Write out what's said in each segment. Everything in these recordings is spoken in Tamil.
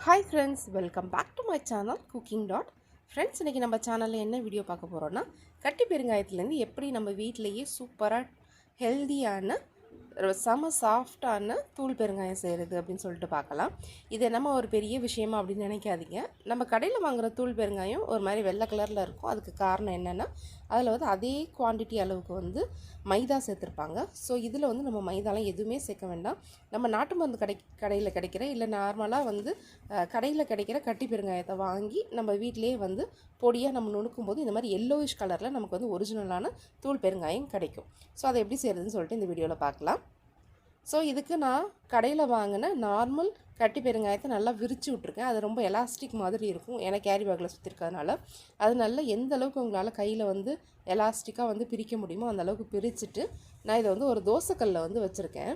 Hi friends welcome back to my channel cooking dot friends இன்றைக்கி நம்ம சேனலில் என்ன வீடியோ பார்க்க போகிறோன்னா கட்டி பெருங்காயத்துலேருந்து எப்படி நம்ம வீட்டிலையே சூப்பராக ஹெல்தியான செம சாஃப்டான தூள் பெருங்காயம் செய்கிறது அப்படின்னு சொல்லிட்டு பார்க்கலாம். இது நம்ம ஒரு பெரிய விஷயமா அப்படின்னு நினைக்காதீங்க. நம்ம கடையில் வாங்குகிற தூள் பெருங்காயம் ஒரு மாதிரி வெள்ளை கலரில் இருக்கும். அதுக்கு காரணம் என்னென்னா அதில் வந்து அதே குவான்டிட்டி அளவுக்கு வந்து மைதா சேர்த்துருப்பாங்க. ஸோ இதில் வந்து நம்ம மைதாலாம் எதுவுமே சேர்க்க வேண்டாம். நம்ம நாட்டு மருந்து கடை கடையில் கிடைக்கிற இல்லை நார்மலாக வந்து கடையில் கிடைக்கிற கட்டி பெருங்காயத்தை வாங்கி நம்ம வீட்டிலேயே வந்து பொடியாக நம்ம நுணுக்கும் போது இந்த மாதிரி எல்லோயிஷ் கலரில் நமக்கு வந்து ஒரிஜினலான தூள் பெருங்காயம் கிடைக்கும். ஸோ அதை எப்படி செய்கிறதுன்னு சொல்லிட்டு இந்த வீடியோவில் பார்க்கலாம். ஸோ இதுக்கு நான் கடையில் வாங்கின நார்மல் கட்டி பெருங்காயத்தை நல்லா விரித்து விட்ருக்கேன் அது ரொம்ப எலாஸ்டிக் மாதிரி இருக்கும். ஏன்னா கேரி பேக்கில் சுற்றிருக்கிறதுனால அது நல்லா எந்த அளவுக்கு உங்களால் கையில் வந்து எலாஸ்டிக்காக வந்து பிரிக்க முடியுமோ அந்த அளவுக்கு பிரிச்சுட்டு நான் இதை வந்து ஒரு தோசைக்கல்லில் வந்து வச்சுருக்கேன்.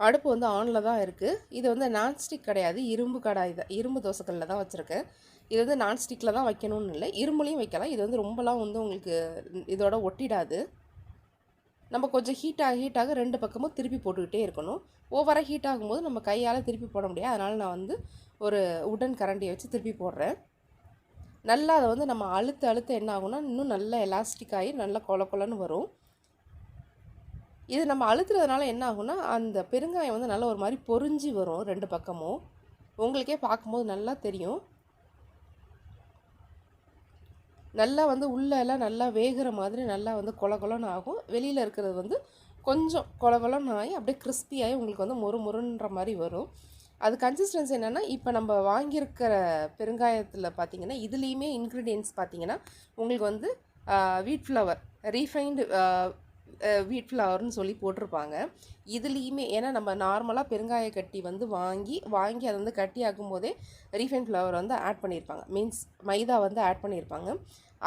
அடுப்பு வந்து ஆனில் தான் இருக்குது இது வந்து நான்ஸ்டிக் கிடையாது. இரும்பு கடாய் தான் இரும்பு தோசைக்கல்லில் தான் வச்சுருக்கேன். இது வந்து நான்ஸ்டிக்கில் தான் வைக்கணும்னு இல்லை. இரும்புலையும் வைக்கலாம். இது வந்து ரொம்பலாம் வந்து உங்களுக்கு இதோட ஒட்டிடாது. நம்ம கொஞ்சம் ஹீட் ஆக ஹீட் ஆக ரெண்டு பக்கமும் திருப்பி போட்டுக்கிட்டே இருக்கணும். ஓவராக ஹீட் ஆகும்போது நம்ம கையால் திருப்பி போட முடியாது. அதனால் நான் வந்து ஒரு உடன் கரண்டியை வச்சு திருப்பி போடுறேன். நல்லா அதை வந்து நம்ம அழுத்த அழுத்த என்ன ஆகும்னா இன்னும் நல்லா எலாஸ்டிக் ஆகி நல்லா கொல கொலன்னு வரும். இது நம்ம அழுத்துறதுனால என்ன ஆகும்னா அந்த பெருங்காயம் வந்து நல்லா ஒரு மாதிரி பொறிஞ்சி வரும் ரெண்டு பக்கமும். உங்களுக்கே பார்க்கும்போது நல்லா தெரியும். நல்லா வந்து உள்ளே எல்லாம் நல்லா வேகிற மாதிரி நல்லா வந்து கொல கொலன்னு ஆகும். வெளியில் இருக்கிறது வந்து கொஞ்சம் கொல கொலன்னு ஆகி அப்படியே கிறிஸ்பியாகி உங்களுக்கு வந்து மொறு மொறுன்ற மாதிரி வரும். அது கன்சிஸ்டன்சி என்னென்னா இப்போ நம்ம வாங்கியிருக்கிற பெருங்காயத்தில் பார்த்தீங்கன்னா இதுலேயுமே இன்க்ரீடியன்ஸ் பார்த்தீங்கன்னா உங்களுக்கு வந்து வீட் ஃப்ளவர் ரீஃபைண்டு வீட் ஃப்ளவர்னு சொல்லி போட்டிருப்பாங்க. இதுலேயுமே ஏன்னா நம்ம நார்மலாக பெருங்காய கட்டி வந்து வாங்கி வாங்கி அதை வந்து கட்டி ஆக்கும்போதே ரீஃபைன் ஃப்ளவர் வந்து ஆட் பண்ணியிருப்பாங்க மீன்ஸ் மைதா வந்து ஆட் பண்ணியிருப்பாங்க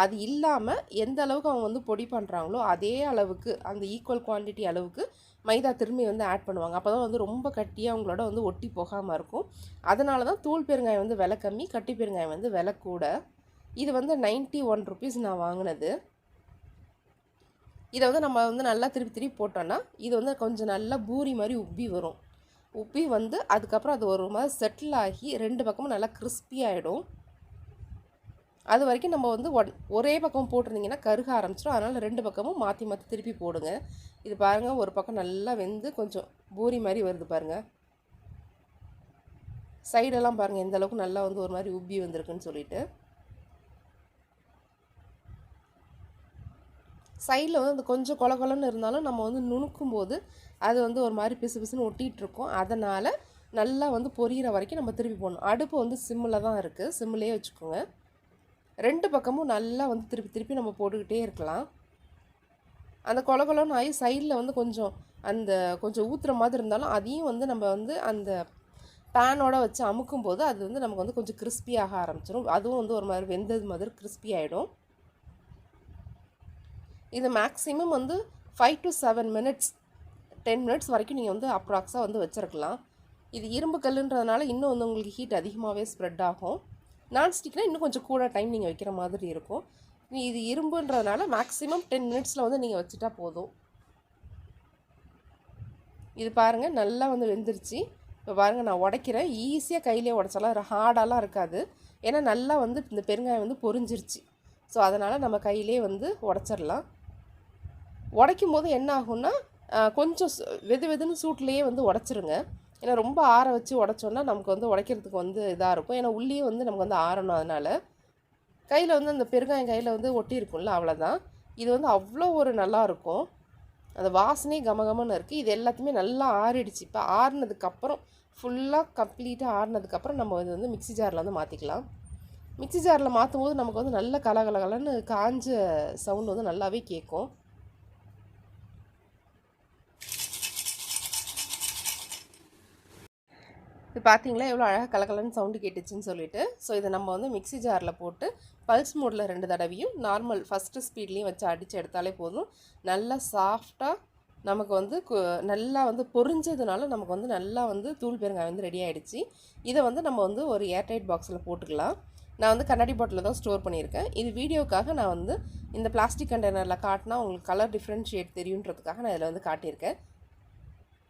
அது இல்லாமல் எந்த அளவுக்கு அவங்க வந்து பொடி பண்ணுறாங்களோ அதே அளவுக்கு அந்த ஈக்குவல் குவான்டிட்டி அளவுக்கு மைதா திரும்பி வந்து ஆட் பண்ணுவாங்க. அப்போ தான் வந்து ரொம்ப கட்டியாக அவங்களோட வந்து ஒட்டி போகாமல் இருக்கும். அதனால தான் தூள் பெருங்காயம் வந்து விலை கம்மி கட்டி பெருங்காயம் வந்து விலை கூட. இது வந்து நைன்ட்டி ஒன் ருபீஸ் நான் வாங்கினது. இதை வந்து நம்ம வந்து நல்லா திருப்பி திருப்பி போட்டோன்னா இது வந்து கொஞ்சம் நல்லா பூரி மாதிரி உப்பி வரும். உப்பி வந்து அதுக்கப்புறம் அது ஒரு மாதிரி செட்டில் ஆகி ரெண்டு பக்கமும் நல்லா கிறிஸ்பி ஆகிடும் அது வரைக்கும் நம்ம வந்து ஒன் ஒரே பக்கம் போட்டிருந்தீங்கன்னா கருக ஆரம்பிச்சிடும். அதனால் ரெண்டு பக்கமும் மாற்றி மாற்றி திருப்பி போடுங்க. இது பாருங்கள் ஒரு பக்கம் நல்லா வெந்து கொஞ்சம் பூரி மாதிரி வருது பாருங்கள் சைடெல்லாம் பாருங்கள் எந்த அளவுக்கு நல்லா வந்து ஒரு மாதிரி உப்பி வந்திருக்குன்னு சொல்லிட்டு. சைடில் வந்து அந்த கொஞ்சம் கொல கொலன்னு இருந்தாலும் நம்ம வந்து நுணுக்கும் போது அது வந்து ஒரு மாதிரி பிசு பிசுன்னு ஒட்டிகிட்ருக்கோம். அதனால் நல்லா வந்து பொரியிற வரைக்கும் நம்ம திருப்பி போடணும். அடுப்பு வந்து சிம்மில் தான் இருக்குது. சிம்மிலே வச்சுக்கோங்க. ரெண்டு பக்கமும் நல்லா வந்து திருப்பி திருப்பி நம்ம போட்டுக்கிட்டே இருக்கலாம். அந்த கொல கொலன்னு ஆகி சைடில் வந்து கொஞ்சம் அந்த கொஞ்சம் ஊற்றுற மாதிரி இருந்தாலும் அதையும் வந்து நம்ம வந்து அந்த பேனோட வச்சு அமுக்கும் போது அது வந்து நமக்கு வந்து கொஞ்சம் கிறிஸ்பியாக ஆரம்பிச்சிடும் அதுவும் வந்து ஒரு மாதிரி வெந்தது மாதிரி கிறிஸ்பி ஆகிடும். இது மேக்ஸிமம் வந்து five to seven minutes ten minutes வரைக்கும் நீங்கள் வந்து அப்ராக்ஸாக வந்து வச்சுருக்கலாம். இது இரும்பு கல்லுன்றதுனால இன்னும் வந்து உங்களுக்கு ஹீட் அதிகமாகவே ஸ்ப்ரெட் ஆகும். நான்ஸ்டிக்னால் இன்னும் கொஞ்சம் கூட டைம் நீங்கள் வைக்கிற மாதிரி இருக்கும். இது இரும்புன்றதுனால மேக்ஸிமம் டென் மினிட்ஸில் வந்து நீங்கள் வச்சுட்டா போதும். இது பாருங்கள் நல்லா வந்து வெந்துருச்சு. இப்போ பாருங்கள் நான் உடைக்கிறேன். ஈஸியாக கையிலே உடச்சலாம் ஹார்டாலாம் இருக்காது. ஏன்னா நல்லா வந்து இந்த பெருங்காயம் வந்து பொரிஞ்சிருச்சு. ஸோ அதனால் நம்ம கையிலே வந்து உடச்சிடலாம். உடைக்கும் போது என்ன ஆகும்னா கொஞ்சம் வெது வெதுன்னு சூட்லேயே வந்து உடச்சிருங்க. ஏன்னா ரொம்ப ஆற வச்சு உடச்சோன்னா நமக்கு வந்து உடைக்கிறதுக்கு வந்து இதாக இருக்கும். ஏன்னா உள்ளே வந்து நமக்கு வந்து ஆறணும் அதனால். கையில் வந்து அந்த பெருங்காயம் கையில் வந்து ஒட்டி இருக்கும்ல அவ்வளோதான் இது வந்து அவ்வளோ ஒரு நல்லாயிருக்கும் அந்த வாசனை கமகமன்னு இருக்குது இது எல்லாத்தையுமே நல்லா ஆறிடுச்சு. இப்போ ஆறுனதுக்கப்புறம் ஃபுல்லாக கம்ப்ளீட்டாக ஆறுனதுக்கப்புறம் நம்ம இது வந்து மிக்சி ஜாரில் வந்து மாற்றிக்கலாம் மிக்சி ஜாரில் மாற்றும் போது நமக்கு வந்து நல்ல கலகலகலன்னு காஞ்ச சவுண்ட் வந்து நல்லாவே கேட்கும். இது பார்த்தீங்களா எவ்வளோ அழகாக கலகலன்னு சவுண்டு கேட்டுச்சுன்னு சொல்லிட்டு. ஸோ இதை நம்ம வந்து மிக்சி ஜாரில் போட்டு பல்ஸ் மூடில் ரெண்டு தடவையும் நார்மல் ஃபஸ்ட்டு ஸ்பீட்லேயும் வச்சு அடித்து எடுத்தாலே போதும். நல்லா சாஃப்டாக நமக்கு வந்து நல்லா வந்து பொரிஞ்சதுனால நமக்கு வந்து நல்லா வந்து தூள் பெருங்காய் வந்து ரெடி ஆகிடுச்சு இதை வந்து நம்ம வந்து ஒரு ஏர்டைட் பாக்ஸில் போட்டுக்கலாம். நான் வந்து கண்ணாடி பாட்டில் தான் ஸ்டோர் பண்ணியிருக்கேன். இது வீடியோக்காக நான் வந்து இந்த பிளாஸ்டிக் கண்டெய்னரில் காட்டினா உங்களுக்கு கலர் டிஃப்ரென்ஷியேட் தெரியுன்றதுக்காக நான் இதில் வந்து காட்டியிருக்கேன்.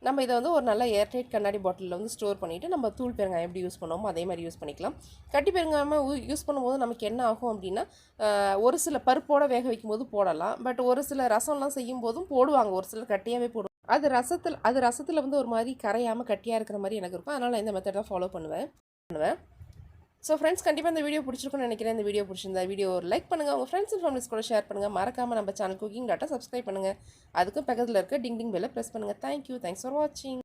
நம்ம இதை வந்து ஒரு நல்ல ஏர்டைட் கண்ணாடி பாட்டிலில் வந்து ஸ்டோர் பண்ணிவிட்டு நம்ம தூள் பெருங்காயம் எப்படி யூஸ் பண்ணுவோமோ அதே மாதிரி யூஸ் பண்ணிக்கலாம். கட்டி பெருங்காயமாக யூஸ் பண்ணும்போது நமக்கு என்ன ஆகும் அப்படின்னா ஒரு சில பருப்போட வேக வைக்கும் போது போடலாம். பட் ஒரு சில ரசம்லாம் செய்யும் போதும் போடுவாங்க. ஒரு சிலர் கட்டியாகவே போடுவாங்க. அது ரசத்தில் அது ரசத்தில் வந்து ஒரு மாதிரி கரையாமல் கட்டியாக இருக்கிற மாதிரி எனக்கு இருக்கும். அதனால் நான் இந்த மெத்தட் தான் ஃபாலோ பண்ணுவேன். பண்ணுவேன். ஸோ ஃப்ரெண்ட்ஸ் கண்டிப்பாக இந்த வீடியோ பிடிச்சிருக்கும்னு நினைக்கிறேன். இந்த வீடியோ பிடிச்சிருந்தா வீடியோ ஒரு லைக் பண்ணுங்கள் உங்கள் ஃப்ரெண்ட்ஸ் அண்ட் ஃபேமிலிஸ் கூட ஷேர் பண்ணுங்கள் மறக்காமல் நம்ம சேனல் குக்கிங் டாட்டா சப்ஸ்கிரைப் பண்ணுங்கள் அதுக்கும் பக்கத்தில் இருக்க டிங் டிங் பெல்லை ப்ரெஸ் பண்ணுங்கள் தேங்க்யூ தேங்க்ஸ் ஃபார் வாட்சிங்